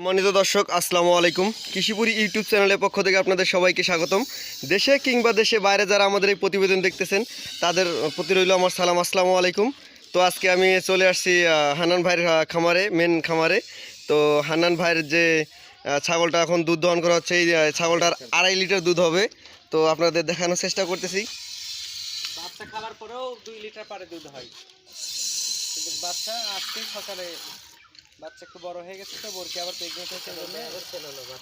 সম্মানিত দর্শক, আসসালামু আলাইকুম। কৃষিপুরি ইউটিউব চ্যানেলের পক্ষ থেকে আপনাদের সবাইকে স্বাগতম। দেশে কিংবা দেশে বাইরে যারা আমাদের এই প্রতিবেদন দেখতেছেন, তাদের প্রতি রইল আমার সালাম। আসসালামু আলাইকুম। তো আজকে আমি চলে আসছি হানান ভাইয়ের খামারে মেন খামারে। তো হান্নান ভাইয়ের যে ছাগলটা এখন দুধ দহন করা হচ্ছে, এই ছাগলটার আড়াই লিটার দুধ হবে। তো আপনাদের দেখানোর চেষ্টা করতেছি। বাচ্চা খাওয়ার পরেও দুই লিটার পারে দুধ হয়। বাচ্চা আজকে সকালে বাচ্চা একটু বড় হয়ে গেছে তো বোরকে আবার প্রেগনেন্ট হয়েছে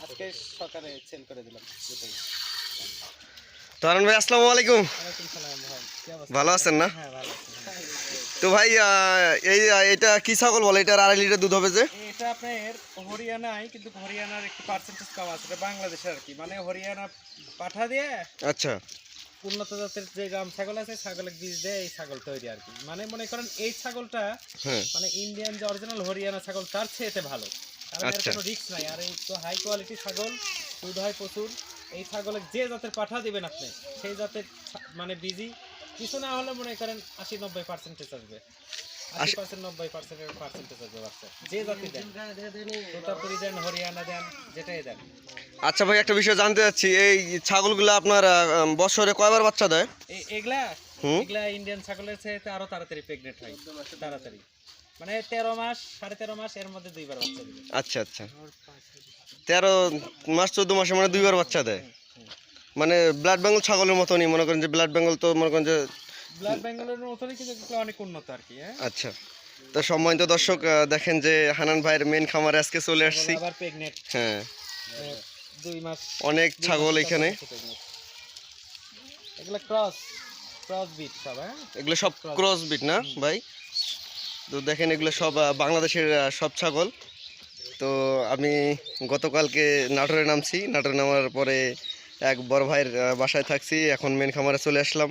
আজকে সকালে সেল করে দিলাম দুটোই। ভাই আসসালামু আলাইকুম। ওয়ালাইকুম সালাম ভাই কি অবস্থা? ভালো আছেন না? হ্যাঁ। তো ভাই এই এটা কি ছাগল বলে? এটার আড়াই লিটার দুধ হবে যে? এটা আপনার হরিয়ানায় কিন্তু হরিয়ানার একটু পার্সেন্টেজ কম আছে এটা বাংলাদেশের আর কি। মানে হরিয়ানা পাঠা দিয়ে আচ্ছা। উন্নত জাতের যে গ্রাম ছাগল আছে ছাগলের বীজ দেয় এই ছাগল তৈরি আর কি। মানে মনে করেন এই ছাগলটা হ্যাঁ। মানে ইন্ডিয়ান যে অরিজিনাল হরিয়ানা ছাগল তার চেয়েতে ভালো। কারণ এর আচ্ছা। কোনো রিস্ক নাই। আর এই তো হাই কোয়ালিটি ছাগল দুধ হয় প্রচুর এই ছাগলের যে জাতের পাঠা দিবেন আপনি সেই জাতের মানে বিজি কিছু না হলে মনে করেন আশি নব্বই পার্সেন্টেজ আসবে। আচ্ছা ভাই একটা বিষয় জানতে চাচ্ছি। এই ছাগলগুলো আপনার বছরে কয়বার বাচ্চা দেয়? এগুলা এগুলা ইন্ডিয়ান ছাগলের চাইতে আরও তাড়াতাড়ি প্রেগনেন্ট হয়। তাড়াতাড়ি। মানে তেরো মাস সাড়ে তেরো মাস এর মধ্যে দুইবার বাচ্চা দিবে আচ্ছা আচ্ছা। তেরো মাস চোদ্দ মাসে মানে দুইবার বাচ্চা দেয়। মানে ব্লাড বেঙ্গল ছাগলের মতনই মনে করেন যে ব্লাড বেঙ্গল তো মনে করেন যে ব্লাড বেঙ্গলের মতনই কিন্তু অনেক উন্নত আর কি হ্যাঁ? আচ্ছা। তো সম্মানিত দর্শক দেখেন যে হানান ভাইয়ের মেন খামারে আজকে চলে আসছি। হ্যাঁ। দুই মাস অনেক ছাগল এখানে। এগুলো ক্রস ক্রস বিট সব হ্যাঁ? এগুলো সব ক্রস বিট না ভাই? তো দেখেন এগুলো সব বাংলাদেশের সব ছাগল। তো আমি গতকালকে নাটোরে নামছি। নাটোরে নামার পরে এক বড় ভাইয়ের বাসায় থাকছি। এখন মেন খামারে চলে আসলাম।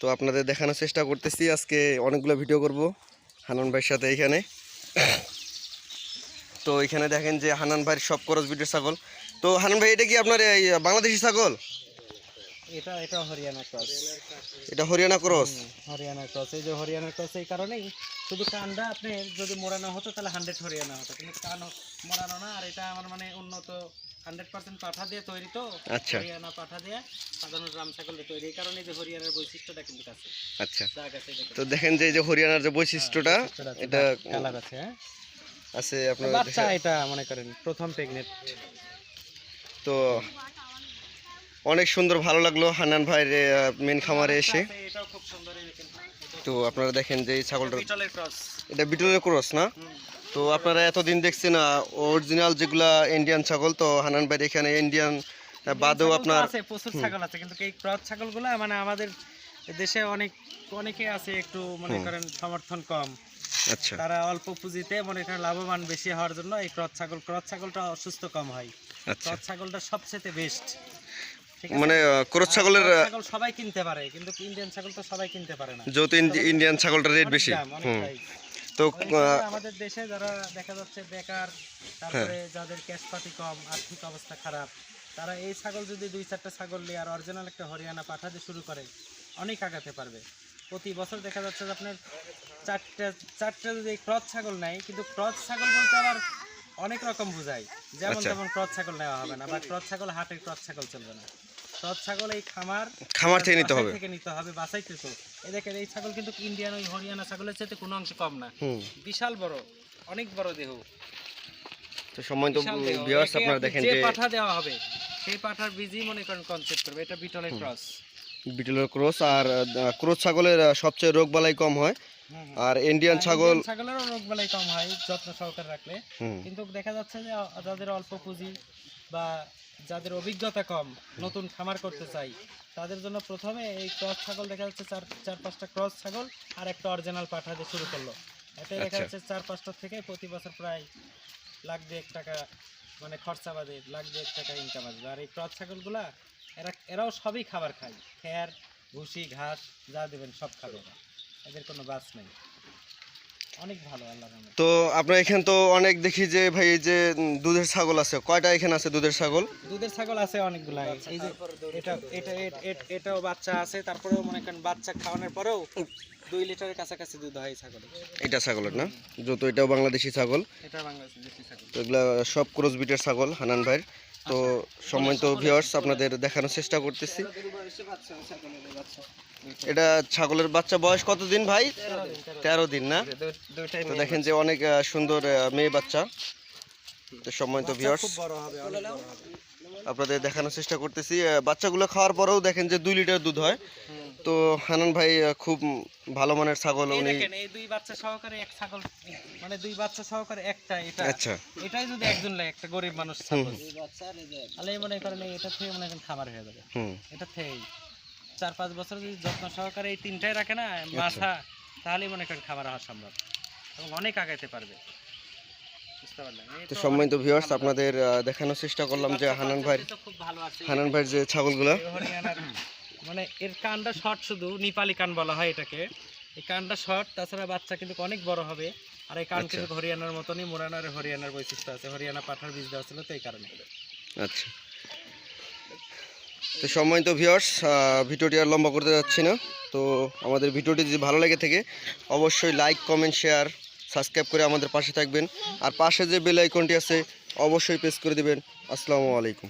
তো আপনাদের দেখানোর চেষ্টা করতেছি। আজকে অনেকগুলো ভিডিও করব হানান ভাইয়ের সাথে এখানে। তো এখানে দেখেন যে হানান ভাইয়ের সব ক্রস ভিডিও ছাগল। তো হানান ভাই এটা কি আপনার এই বাংলাদেশি ছাগল? এটা এটা হরিয়ানা ক্রস। এটা হরিয়ানা ক্রস? হরিয়ানা ক্রস। এই যে হরিয়ানা ক্রস এই কারণেই শুধু কানটা আপনি যদি মোড়ানো হতো তাহলে হান্ড্রেড হরিয়ানা হতো। কিন্তু কান মোড়ানো না আর এটা আমার মানে উন্নত হান্ড্রেড পার্সেন্ট পাঠা দিয়ে তৈরি তো আচ্ছা। হরিয়ানা পাঠা দিয়ে সাধারণ রাম ছাগল তৈরি। এই কারণে যে হরিয়ানার বৈশিষ্ট্যটা কিন্তু আছে আচ্ছা। তো দেখেন যে যে হরিয়ানার যে বৈশিষ্ট্যটা বৈশিষ্ট্যটা এটা কালার আছে হ্যাঁ। আছে আপনার বাচ্চা এটা মনে করেন প্রথম প্রেগনেন্ট তো অনেক সুন্দর ভালো লাগল হানান ভাইয়ের মেন খামারে এসে। তো আপনারা দেখেন যে এই ছাগলটা এটা বিটলের ক্রস না? তো আপনারা এতদিন দেখছেন অরিজিনাল যেগুলা ইন্ডিয়ান ছাগল তো হান্নান ভাইয়ের এখানে ইন্ডিয়ান বাদেও আপনার আছে প্রচুর ছাগল আছে কিন্তু এই ক্রস ছাগলগুলো মানে আমাদের দেশে অনেক অনেকে আছে একটু মনে করেন সমর্থন কম। আচ্ছা। তারা অল্প পুঁজিতে মনে করেন লাভবান বেশি হওয়ার জন্য এই ক্রস ছাগল ক্রস ছাগলটা অসুস্থ কম হয়। আচ্ছা। ক্রস ছাগলটা সবচেয়ে বেস্ট মানে ক্রস ছাগলের ছাগল সবাই কিনতে পারে কিন্তু ইন্ডিয়ান ছাগল তো সবাই কিনতে পারে না। যেহেতু ইন্ডিয়ান ছাগলটার রেট বেশি। হুম। তো আমাদের দেশে যারা দেখা যাচ্ছে বেকার তারপরে যাদের ক্যাশ পাতি কম আর্থিক অবস্থা খারাপ তারা এই ছাগল যদি দুই চারটা ছাগল নিয়ে আর অরিজিনাল একটা হরিয়ানা পাঠাতে শুরু করে অনেক আগাতে পারবে। প্রতি বছর দেখা যাচ্ছে যে আপনার চারটা চারটা যদি ক্রস ছাগল নেয় কিন্তু ক্রস ছাগল বলতে আবার অনেক রকম বোঝায়। যেমন আচ্ছা। তেমন ক্রস ছাগল নেওয়া হবে না বা ক্রস ছাগল হাটের ক্রস ছাগল চলবে না। ক্রস ছাগল এই খামার খামার থেকে নিতে হবে। থেকে নিতে হবে এই দেখেন এই ছাগল কিন্তু ইন্ডিয়ান ওই হরিয়ানা ছাগলের চাইতে কোনো অংশে কম না। বিশাল বড় অনেক বড় দেহ। তো সম্মানিত ভিউয়ার্স আপনারা দেখেন যে যে পাঠা দেওয়া হবে সেই পাঠার বীজই মনে করেন কনসেপ্ট করবে। এটা বিটলের ক্রস। বিটলের ক্রস আর ক্রস ছাগলের সবচেয়ে রোগ বালাই কম হয়। আর ইন্ডিয়ান ছাগল ছাগলেরও রোগ বালাই কম হয় যত্ন সহকারে রাখলে। কিন্তু দেখা যাচ্ছে যে যাদের অল্প পুঁজি বা যাদের অভিজ্ঞতা কম নতুন খামার করতে চাই তাদের জন্য প্রথমে এই ক্রস ছাগল দেখা যাচ্ছে চার চার পাঁচটা ক্রস ছাগল আর একটা অরিজিনাল পাঠা দিয়ে শুরু করল। এতে দেখা আচ্ছা। যাচ্ছে চার পাঁচটা থেকে প্রতি বছর প্রায় লাখ দুয়েক টাকা মানে খরচা বাদে লাখ দুয়েক টাকা ইনকাম আসবে। আর এই ক্রস ছাগলগুলা এরা এরাও সবই খাবার খায়। খ্যার ভুসি ঘাস যা দেবেন সব খাবে। এদের কোনো বাস নেই। অনেক ভালো আল্লাহর রহমতে। তো আপনার এখানে তো অনেক দেখি যে ভাই এই যে দুধের ছাগল আছে কয়টা এখানে আছে দুধের ছাগল? দুধের ছাগল আছে অনেকগুলা এই যে এটা এটা এ- এটাও বাচ্চা আছে তারপরেও মনে করেন বাচ্চা খাওয়ানোর পরেও দুই লিটারের কাছাকাছি দুধ হয় এই ছাগলের। এটা ছাগলের না? যত এটাও বাংলাদেশি ছাগল। এটা বাংলাদেশের দেশি ছাগল। তো এগুলা সব ক্রস বিটের ছাগল হানান ভাইয়ের। তো সম্মানিত ভিউয়ার্স আপনাদের দেখানোর চেষ্টা করতেছি। এটা ছাগলের বাচ্চা বয়স কতদিন ভাই? তেরো দিন না? তো দেখেন যে অনেক সুন্দর মেয়ে বাচ্চা। তো সম্মানিত ভিউয়ার্স হবে আপনাদের দেখানোর চেষ্টা করতেছি। বাচ্চাগুলো খাওয়ার পরেও দেখেন যে দুই লিটার দুধ হয়। তো হানান ভাই খুব ভালো মানের ছাগল উনি এই দুই বাচ্চা সহকারে এক ছাগল মানে দুই বাচ্চা সহকারে একটা এটা আচ্ছা। এটাই যদি একজন লাগে একটা গরিব মানুষ ছাগল। তাহলে মনে করেন এটা থেকে মনে করেন খাবার হয়ে যাবে। হুম। এটা থেকেই। চার পাঁচ বছর যদি যত্ন সহকারে এই তিনটাই রাখে না মাথা তাহলে মনে করেন খাবার হওয়া সম্ভব। এবং অনেক আগাইতে পারবে। বুঝতে পারলেন? এই তো তো সম্মানিত ভিউয়ার্স আপনাদের দেখানোর চেষ্টা করলাম যে হানান আছে। হানান ভাইয়ের যে ছাগলগুলো। মানে এর কানটা শর্ট শুধু নেপালি কান বলা হয় এটাকে। এই কানটা শর্ট তাছাড়া বাচ্চা কিন্তু অনেক বড় হবে। আর এই কান আচ্ছা। কিন্তু হরিয়ানার মতনই মোরানার হরিয়ানার বৈশিষ্ট্য আছে। হরিয়ানা পাঠার বীজ দেওয়া ছিল তো এই কারণে। আচ্ছা। তো সময় তো ভিউয়ার্স ভিডিওটি আর লম্বা করতে যাচ্ছি না। তো আমাদের ভিডিওটি যদি ভালো লেগে থাকে অবশ্যই লাইক কমেন্ট শেয়ার সাবস্ক্রাইব করে আমাদের পাশে থাকবেন। আর পাশে যে বেল আইকনটি আছে অবশ্যই প্রেস করে দিবেন। আসসালামু আলাইকুম।